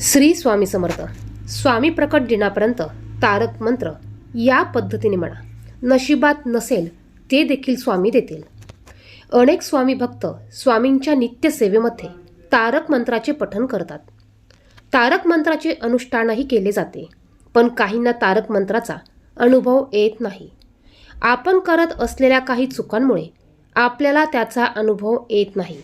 श्री स्वामी समर्थ. स्वामी प्रकट दिनापर्यंत तारक मंत्र या पद्धतीने म्हणा. नशिबात नसेल ते देखील स्वामी देतील. अनेक स्वामी भक्त स्वामींच्या नित्यसेवेमध्ये तारक मंत्राचे पठन करतात. तारक मंत्राचे अनुष्ठानही केले जाते पण काहींना तारक मंत्राचा अनुभव येत नाही. आपण करत असलेल्या काही चुकांमुळे आपल्याला त्याचा अनुभव येत नाही.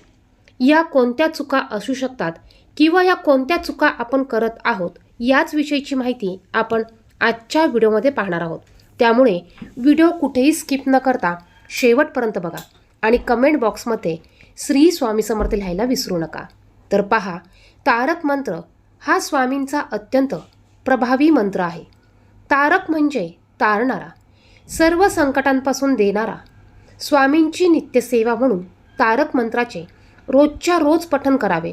या कोणत्या चुका असू शकतात किंवा या कोणत्या चुका आपण करत आहोत याच विषयीची माहिती आपण आजच्या व्हिडिओमध्ये पाहणार आहोत. त्यामुळे व्हिडिओ कुठेही स्किप न करता शेवटपर्यंत बघा आणि कमेंट बॉक्समध्ये श्री स्वामी समर्थ लिहायला विसरू नका. तर पहा तारक मंत्र हा स्वामींचा अत्यंत प्रभावी मंत्र आहे. तारक म्हणजे तारणारा सर्व संकटांपासून देणारा स्वामींची नित्यसेवा म्हणून तारक मंत्राचे रोजच्या रोज पठन करावे.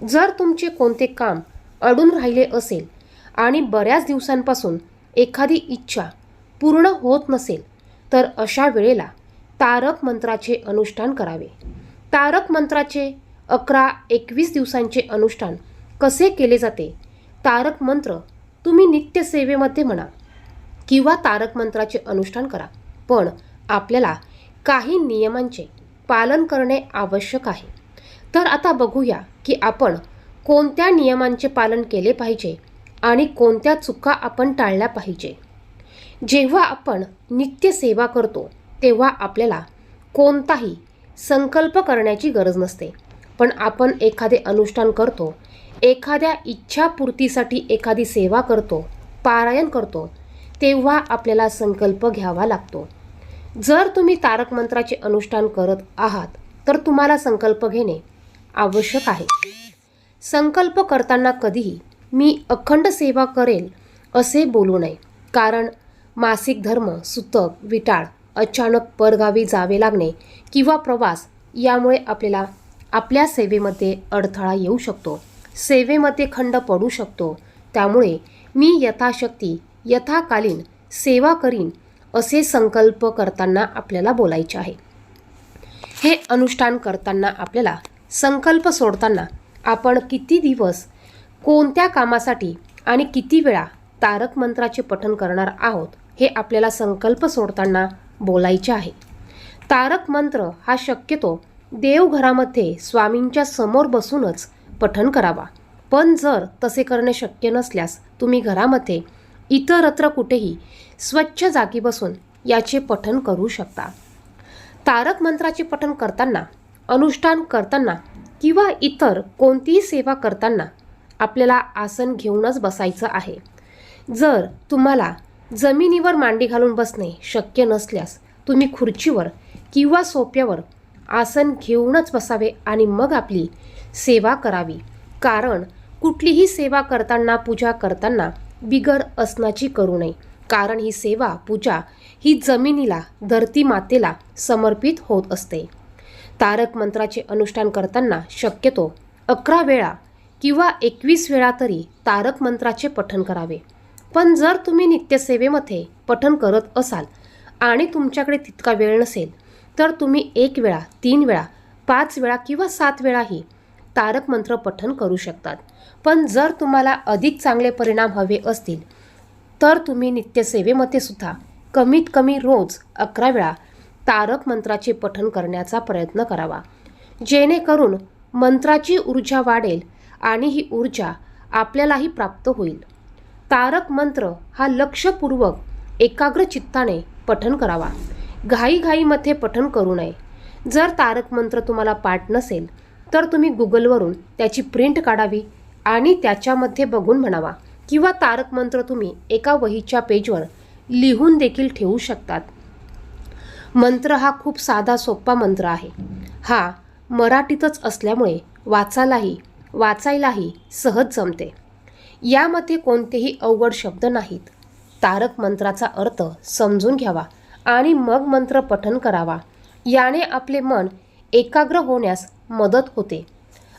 जर तुमचे कोणते काम अडून राहिले असेल आणि बऱ्याच दिवसांपासून एखादी इच्छा पूर्ण होत नसेल तर अशा वेळेला तारक मंत्राचे अनुष्ठान करावे. तारक मंत्राचे अकरा एकवीस दिवसांचे अनुष्ठान कसे केले जाते? तारक मंत्र तुम्ही नित्यसेवेमध्ये म्हणा किंवा तारक मंत्राचे अनुष्ठान करा. पण आपल्याला काही नियमांचे पालन करणे आवश्यक आहे. तर आता बघूया की आपण कोणत्या नियमांचे पालन केले पाहिजे आणि कोणत्या चुका आपण टाळल्या पाहिजे. जेव्हा आपण नित्य सेवा करतो तेव्हा आपल्याला कोणताही संकल्प करण्याची गरज नसते. पण आपण एखादे अनुष्ठान करतो एखाद्या इच्छापूर्तीसाठी एखादी सेवा करतो पारायण करतो तेव्हा आपल्याला संकल्प घ्यावा लागतो. जर तुम्ही तारक मंत्राचे अनुष्ठान करत आहात तर तुम्हाला संकल्प घेणे आवश्यक आहे. संकल्प करताना कधीही मी अखंड सेवा करेल असे बोलू नये. कारण मासिक धर्म सुतक विटाळ अचानक परगावी जावे लागणे किंवा प्रवास यामुळे आपल्याला आपल्या सेवेमध्ये अडथळा येऊ शकतो. सेवेमध्ये खंड पडू शकतो. त्यामुळे मी यथाशक्ती यथाकालीन सेवा करीन असे संकल्प करताना आपल्याला बोलायचे आहे. हे अनुष्ठान करताना आपल्याला संकल्प सोडताना आपण किती दिवस कोणत्या कामासाठी आणि किती वेळा तारक मंत्राचे पठण करणार आहोत हे आपल्याला संकल्प सोडताना बोलायचे आहे. तारक मंत्र हा शक्यतो देवघरामध्ये स्वामींच्या समोर बसूनच पठण करावा. पण जर तसे करणे शक्य नसल्यास तुम्ही घरामध्ये इतरत्र कुठेही स्वच्छ जागी बसून याचे पठण करू शकता. तारक मंत्राचे पठण करताना अनुष्ठान करताना किंवा इतर कोणतीही सेवा करताना आपल्याला आसन घेऊनच बसायचं आहे. जर तुम्हाला जमिनीवर मांडी घालून बसणे शक्य नसल्यास तुम्ही खुर्चीवर किंवा सोप्यावर आसन घेऊनच बसावे आणि मग आपली सेवा करावी. कारण कुठलीही सेवा करताना पूजा करताना बिगर असण्याची करू नये. कारण ही सेवा पूजा ही जमिनीला धरती मातेला समर्पित होत असते. तारक मंत्राचे अनुष्ठान करताना शक्यतो अकरा वेळा किंवा एकवीस वेळा तरी तारक मंत्राचे पठण करावे. पण जर तुम्ही नित्यसेवेमध्ये पठण करत असाल आणि तुमच्याकडे तितका वेळ नसेल तर तुम्ही एक वेळा तीन वेळा पाच वेळा किंवा सात वेळाही तारक मंत्र पठण करू शकतात. पण जर तुम्हाला अधिक चांगले परिणाम हवे असतील तर तुम्ही नित्यसेवेमध्ये सुद्धा कमीत कमी रोज अकरा वेळा तारक मंत्राचे पठण करण्याचा प्रयत्न करावा. जेणेकरून मंत्राची ऊर्जा वाढेल आणि ही ऊर्जा आपल्यालाही प्राप्त होईल. तारक मंत्र हा लक्षपूर्वक एकाग्र चित्ताने पठण करावा. घाईघाईमध्ये पठण करू नये. जर तारक मंत्र तुम्हाला पाठ नसेल तर तुम्ही गुगलवरून त्याची प्रिंट काढावी आणि त्याच्यामध्ये बघून म्हणावा किंवा तारक मंत्र तुम्ही एका वहीच्या पेजवर लिहून देखील ठेवू शकतात. मंत्र हा खूप साधा सोपा मंत्र आहे. हा मराठीतच असल्यामुळे वाचायलाही वाचायलाही सहज जमते. यामध्ये कोणतेही अवघड शब्द नाहीत. तारक मंत्राचा अर्थ समजून घ्यावा आणि मग मंत्र पठन करावा. याने आपले मन एकाग्र होण्यास मदत होते.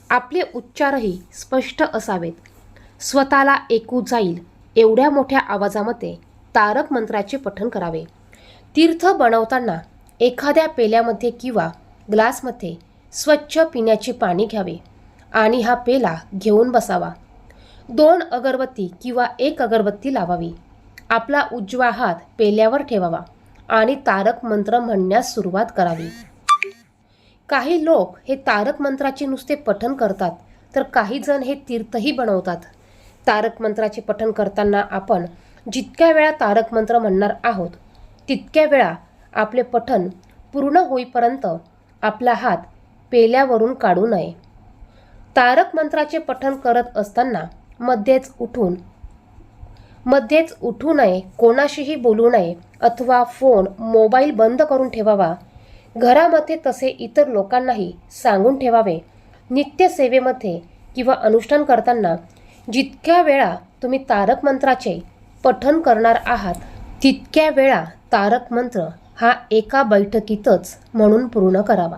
आपले उच्चारही स्पष्ट असावेत. स्वतःला ऐकू जाईल एवढ्या मोठ्या आवाजामध्ये तारक मंत्राचे पठन करावे. तीर्थ बनवताना एखाद्या पेल्यामध्ये किंवा ग्लासमध्ये स्वच्छ पिण्याचे पाणी घ्यावे आणि हा पेला घेऊन बसावा. दोन अगरबत्ती किंवा एक अगरबत्ती लावावी. आपला उजवा हात पेल्यावर ठेवावा आणि तारक मंत्र म्हणण्यास सुरुवात करावी. काही लोक हे तारक मंत्राचे नुसते पठण करतात तर काही जण हे तीर्थही बनवतात. तारक मंत्राचे पठण करताना आपण जितक्या वेळा तारक मंत्र म्हणणार आहोत तितक्या वेळा आपले पठन पूर्ण होईपर्यंत आपला हात पेल्यावरून काढू नये. तारक मंत्राचे पठन करत असताना मध्येच उठून मध्येच उठू नये कोणाशीही बोलू नये अथवा फोन मोबाईल बंद करून ठेवावा. घरामध्ये तसे इतर लोकांनाही सांगून ठेवावे. नित्यसेवेमध्ये किंवा अनुष्ठान करताना जितक्या वेळा तुम्ही तारक मंत्राचे पठन करणार आहात तितक्या वेळा तारक मंत्र हा एका बैठकीतच म्हणून पूर्ण करावा.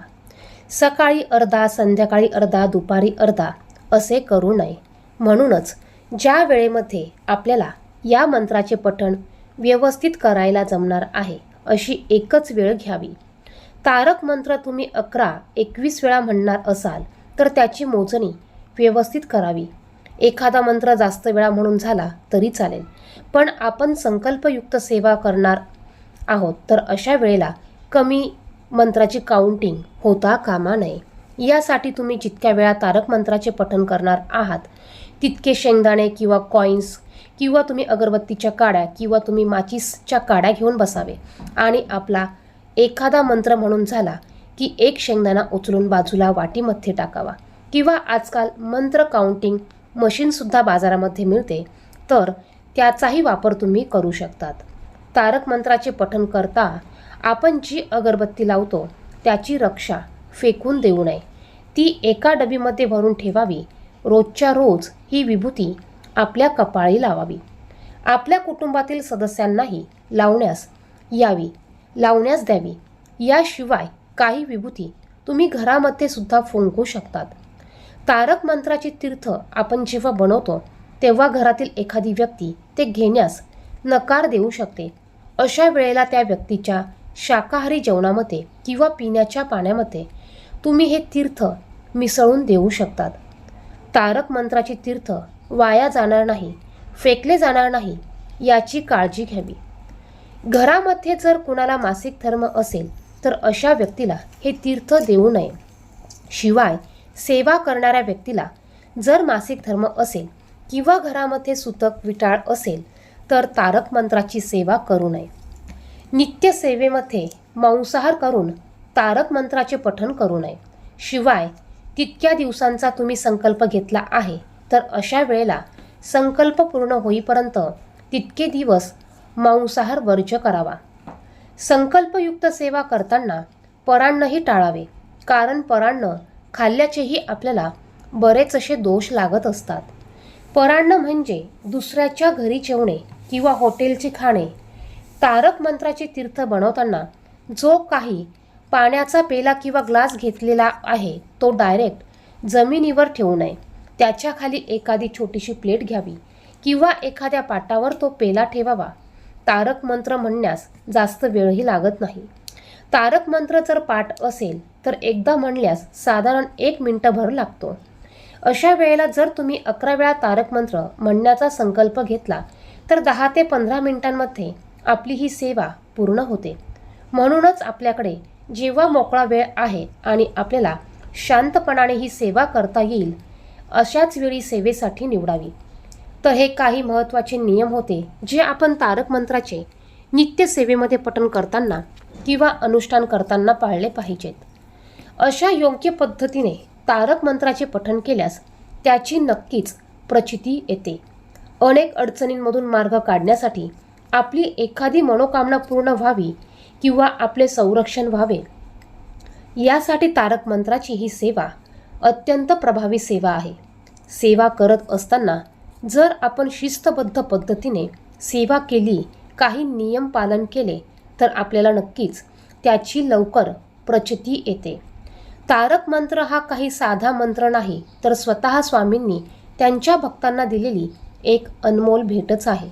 सकाळी अर्धा संध्याकाळी अर्धा दुपारी अर्धा असे करू नये. म्हणूनच ज्या वेळेमध्ये आपल्याला या मंत्राचे पठण व्यवस्थित करायला जमणार आहे अशी एकच वेळ घ्यावी. तारक मंत्र तुम्ही अकरा एकवीस वेळा म्हणणार असाल तर त्याची मोजणी व्यवस्थित करावी. एखादा मंत्र जास्त वेळा म्हणून झाला तरी चालेल पण आपण संकल्पयुक्त सेवा करणार आहोत. तर अशा वेळेला कमी मंत्राची काउंटिंग होता कामा नये. यासाठी तुम्ही जितक्या वेळा तारक मंत्राचे पठण करणार आहात तितके शेंगदाणे किंवा कॉईन्स किंवा तुम्ही अगरबत्तीच्या काड्या किंवा तुम्ही माचीसच्या काड्या घेऊन बसावे. आणि आपला एखादा मंत्र म्हणून झाला की एक शेंगदाणा उचलून बाजूला वाटीमध्ये टाकावा. किंवा आजकाल मंत्र काउंटिंग मशीनसुद्धा बाजारामध्ये मिळते तर त्याचाही वापर तुम्ही करू शकतात. तारक मंत्राचे पठण करता आपण जी अगरबत्ती लावतो त्याची रक्षा फेकून देऊ नये. ती एका डबीमध्ये भरून ठेवावी. रोजच्या रोज ही विभूती आपल्या कपाळी लावावी. आपल्या कुटुंबातील सदस्यांनाही लावण्यास यावी लावण्यास द्यावी. याशिवाय काही विभूती तुम्ही घरामध्ये सुद्धा फुंकू शकतात. तारक मंत्राचे तीर्थ आपण जेव्हा बनवतो तेव्हा घरातील एखादी व्यक्ती ते घेण्यास नकार देऊ शकते. अशा वेळेला त्या व्यक्तीच्या शाकाहारी जेवणामध्ये किंवा पिण्याच्या पाण्यामध्ये तुम्ही हे तीर्थ मिसळून देऊ शकतात. तारक मंत्राचे तीर्थ वाया जाणार नाही फेकले जाणार नाही याची काळजी घ्यावी. घरामध्ये जर कुणाला मासिक धर्म असेल तर अशा व्यक्तीला हे तीर्थ देऊ नये. शिवाय सेवा करणाऱ्या व्यक्तीला जर मासिक धर्म असेल किंवा घरामध्ये सुतक विटाळ असेल तर तारक मंत्राची सेवा करू नये. नित्यसेवेमध्ये मांसाहार करून तारक मंत्राचे पठण करू नये. शिवाय तितक्या दिवसांचा तुम्ही संकल्प घेतला आहे तर अशा वेळेला संकल्प पूर्ण होईपर्यंत तितके दिवस मांसाहार वर्ज्य करावा. संकल्पयुक्त सेवा करताना परान्नही टाळावे कारण परान्न खाल्ल्याचेही आपल्याला बरेच असे दोष लागत असतात. परान्न म्हणजे दुसऱ्याच्या घरी जेवणे किंवा हॉटेलचे खाणे तारक मंत्राचे तीर्थ बनवताना जो काही पाण्याचा पेला किंवा ग्लास घेतलेला आहे तो डायरेक्ट जमिनीवर ठेवू नये. त्याच्याखाली एखादी छोटीशी प्लेट घ्यावी किंवा एखाद्या पाटावर तो पेला ठेवावा. तारक मंत्र म्हणण्यास जास्त वेळही लागत नाही. तारक मंत्र जर पाठ असेल तर एकदा म्हणल्यास साधारण एक मिनटंभर लागतो. अशा वेळेला जर तुम्ही अकरा वेळा तारक मंत्र म्हणण्याचा संकल्प घेतला तर दहा ते पंधरा मिनिटांमध्ये आपली ही सेवा पूर्ण होते. म्हणूनच आपल्याकडे जेव्हा मोकळा वेळ आहे आणि आपल्याला शांतपणाने ही सेवा करता येईल अशाच वेळी सेवेसाठी निवडावी. तर हे काही महत्त्वाचे नियम होते जे आपण तारक मंत्राचे नित्य सेवेमध्ये पठण करताना किंवा अनुष्ठान करताना पाळले पाहिजेत. अशा योग्य पद्धतीने तारक मंत्राचे पठण केल्यास त्याची नक्कीच प्रचिती येते. अनेक अडचणींमधून मार्ग काढण्यासाठी आपली एखादी मनोकामना पूर्ण व्हावी किंवा आपले संरक्षण व्हावे. यासाठी तारक मंत्राची ही सेवा अत्यंत प्रभावी सेवा आहे. सेवा करत असताना जर आपण शिस्तबद्ध पद्धतीने सेवा केली काही नियम पालन केले तर आपल्याला नक्कीच त्याची लवकर प्रचिती येते. तारक मंत्र हा काही साधा मंत्र नाही तर स्वतः स्वामींनी त्यांच्या भक्तांना दिलेली एक अनमोल भेटच आहे.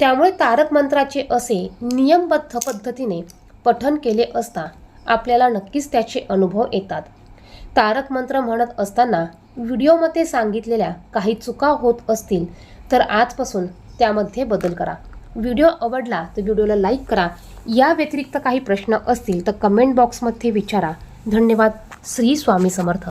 त्यामुळे तारक मंत्राचे असे नियमबद्ध पद्धतीने पठन केले असता आपल्याला नक्कीच त्याचे अनुभव येतात. तारक मंत्र म्हणत असताना व्हिडिओमध्ये सांगितलेल्या काही चुका होत असतील तर आजपासून त्यामध्ये बदल करा. व्हिडिओ आवडला तर व्हिडिओला लाईक करा. या व्यतिरिक्त काही प्रश्न असतील तर कमेंट बॉक्समध्ये विचारा. धन्यवाद. श्री स्वामी समर्थ.